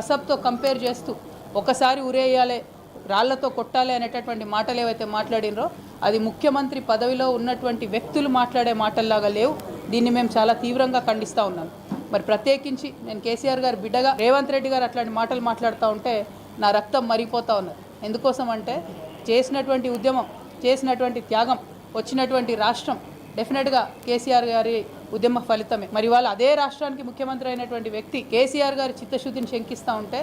అసబ్తో compare చేస్తూ ఒకసారి ఉరేయాలి రాళ్ళతో కొట్టాలి అనేటటువంటి మాటలు ఏవైతే మాట్లాడినరో అది ముఖ్యమంత్రి పదవిలో ఉన్నటువంటి వ్యక్తులు మాట్లాడే మాటల్లాగా లేవు. దీన్ని మేము చాలా తీవ్రంగా ఖండిస్తూ ఉన్నాం. మరి ప్రత్యేకించి నేను కేసీఆర్ గారు బిడ్డగా రేవంత్ రెడ్డి గారు అట్లాంటి మాటలు మాట్లాడుతూ ఉంటే నా రక్తం మరిగిపోతూ ఉన్నది. ఎందుకోసం అంటే చేసినటువంటి ఉద్యమం చేసినటువంటి త్యాగం వచ్చినటువంటి రాష్ట్రం డెఫినెట్గా కేసీఆర్ గారి ఉద్యమ ఫలితమే. మరి వాళ్ళు అదే రాష్ట్రానికి ముఖ్యమంత్రి అయినటువంటి వ్యక్తి కేసీఆర్ గారి చిత్తశుద్ధిని శంకిస్తూ ఉంటే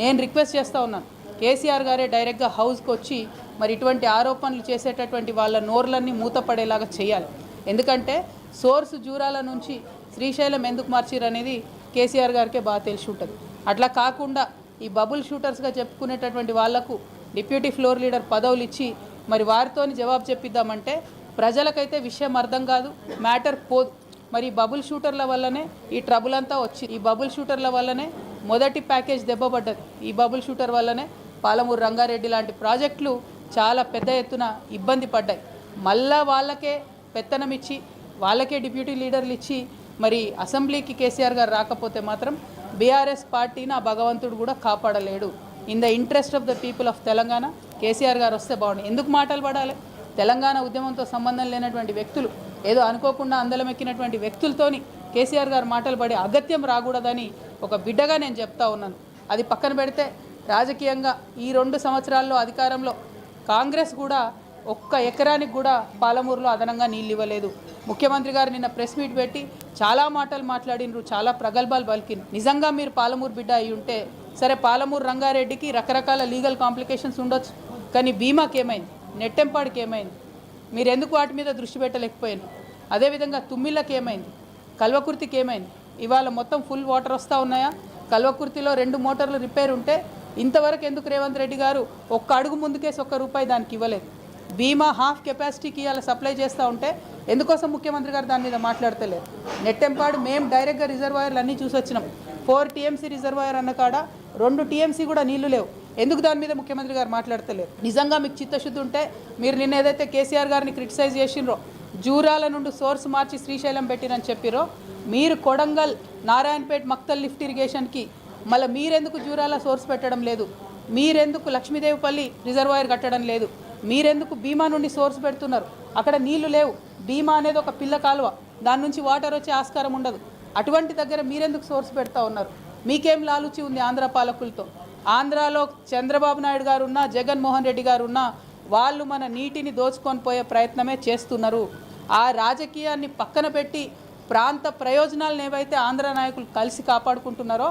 నేను రిక్వెస్ట్ చేస్తూ ఉన్నాను. కేసీఆర్ గారే డైరెక్ట్గా హౌస్కి వచ్చి మరి ఇటువంటి ఆరోపణలు చేసేటటువంటి వాళ్ళ నోర్లన్నీ మూతపడేలాగా చేయాలి. ఎందుకంటే సోర్స్ జూరాల నుంచి శ్రీశైలం ఎందుకు మార్చిరు అనేది కేసీఆర్ గారికే బాగా తెలిసి ఉంటుంది. అట్లా కాకుండా ఈ బబుల్ షూటర్స్గా చెప్పుకునేటటువంటి వాళ్ళకు డిప్యూటీ ఫ్లోర్ లీడర్ పదవులు ఇచ్చి మరి వారితోని జవాబు చెప్పిద్దామంటే ప్రజలకైతే విషయం అర్థం కాదు. మ్యాటర్ పోదు మరి బబుల్ షూటర్ల వల్లనే ఈ ట్రబుల్ అంతా వచ్చి ఈ బబుల్ షూటర్ల వల్లనే మొదటి ప్యాకేజ్ దెబ్బపడ్డది ఈ బబుల్ షూటర్ వల్లనే పాలమూరు రంగారెడ్డి లాంటి ప్రాజెక్టులు చాలా పెద్ద ఎత్తున ఇబ్బంది పడ్డాయి. మళ్ళా వాళ్ళకే పెత్తనం ఇచ్చి వాళ్ళకే డిప్యూటీ లీడర్లు ఇచ్చి మరి అసెంబ్లీకి కేసీఆర్ గారు రాకపోతే మాత్రం బీఆర్ఎస్ పార్టీని ఆ భగవంతుడు కూడా కాపాడలేడు. In the interest of the people of Telangana KCR గారు వస్తే బాగుండు. ఎందుకు మాటలు పడాలి? తెలంగాణ ఉద్యమంతో సంబంధం లేనటువంటి వ్యక్తులు ఏదో అనుకోకుండా అందలం ఎక్కినటువంటి వ్యక్తులతోని కేసీఆర్ గారు మాటలు పడే అగత్యం రాకూడదని ఒక బిడ్డగా నేను చెప్తా ఉన్నాను. అది పక్కన పెడితే రాజకీయంగా ఈ రెండు సంవత్సరాల్లో అధికారంలో కాంగ్రెస్ కూడా ఒక్క ఎకరానికి కూడా పాలమూరులో అదనంగా నీళ్ళు ఇవ్వలేదు. ముఖ్యమంత్రి గారు నిన్న ప్రెస్ మీట్ పెట్టి చాలా మాటలు మాట్లాడినరు చాలా ప్రగల్భాలు పలికిన నిజంగా మీరు పాలమూరు బిడ్డ అయి ఉంటే సరే పాలమూరు రంగారెడ్డికి రకరకాల లీగల్ కాంప్లికేషన్స్ ఉండొచ్చు. కానీ బీమాకి ఏమైంది నెట్టెంపాడికి ఏమైంది మీరు ఎందుకు వాటి మీద దృష్టి పెట్టలేకపోయాను అదేవిధంగా తుమ్మిళ్ళకి ఏమైంది కల్వకుర్తికి ఏమైంది ఇవాళ మొత్తం ఫుల్ వాటర్ వస్తూ ఉన్నాయా? కల్వకుర్తిలో రెండు మోటార్లు రిపేర్ ఉంటే ఇంతవరకు ఎందుకు రేవంత్ రెడ్డి గారు ఒక్క అడుగు ముందుకేసి ఒక్క రూపాయి దానికి ఇవ్వలేదు? బీమా హాఫ్ కెపాసిటీకి ఇవాళ సప్లై చేస్తూ ఉంటే ఎందుకోసం ముఖ్యమంత్రి గారు దాని మీద మాట్లాడతలేరు నెట్టెంపాడు మేము డైరెక్ట్గా రిజర్వాయర్లు అన్నీ చూసి వచ్చినాం ఫోర్ టీఎంసీ రిజర్వాయర్ అన్న కాడ రెండు టీఎంసీ కూడా నీళ్ళు లేవు. ఎందుకు దాని మీద ముఖ్యమంత్రి గారు మాట్లాడతలేరు? నిజంగా మీకు చిత్తశుద్ధి ఉంటే మీరు నిన్న ఏదైతే కేసీఆర్ గారిని క్రిటిసైజ్ చేసిండ్రో జూరాల నుండి సోర్స్ మార్చి శ్రీశైలం పెట్టినని చెప్పిరో మీరు కొడంగల్ నారాయణపేట్ మక్తల్ లిఫ్ట్ ఇరిగేషన్కి మళ్ళీ మీరెందుకు జూరాల సోర్స్ పెట్టడం లేదు? మీరెందుకు లక్ష్మీదేవిపల్లి రిజర్వాయర్ కట్టడం లేదు? మీరెందుకు భీమా నుండి సోర్స్ పెడుతున్నారు? అక్కడ నీళ్ళు లేవు. భీమా అనేది ఒక పిల్ల కాలువ. దాని నుంచి వాటర్ వచ్చే ఆస్కారం ఉండదు. అటువంటి దగ్గర మీరెందుకు సోర్స్ పెడతా ఉన్నారు? మీకేం లాలుచి ఉంది ఆంధ్ర పాలకులతో? ఆంధ్రాలో చంద్రబాబు నాయుడు గారు ఉన్నా జగన్మోహన్ రెడ్డి గారు ఉన్నా వాళ్ళు మన నీటిని దోచుకొని పోయే ప్రయత్నమే చేస్తున్నారు. ఆ రాజకీయాన్ని పక్కన పెట్టి ప్రాంత ప్రయోజనాలను ఏవైతే ఆంధ్ర నాయకులు కలిసి కాపాడుకుంటున్నారో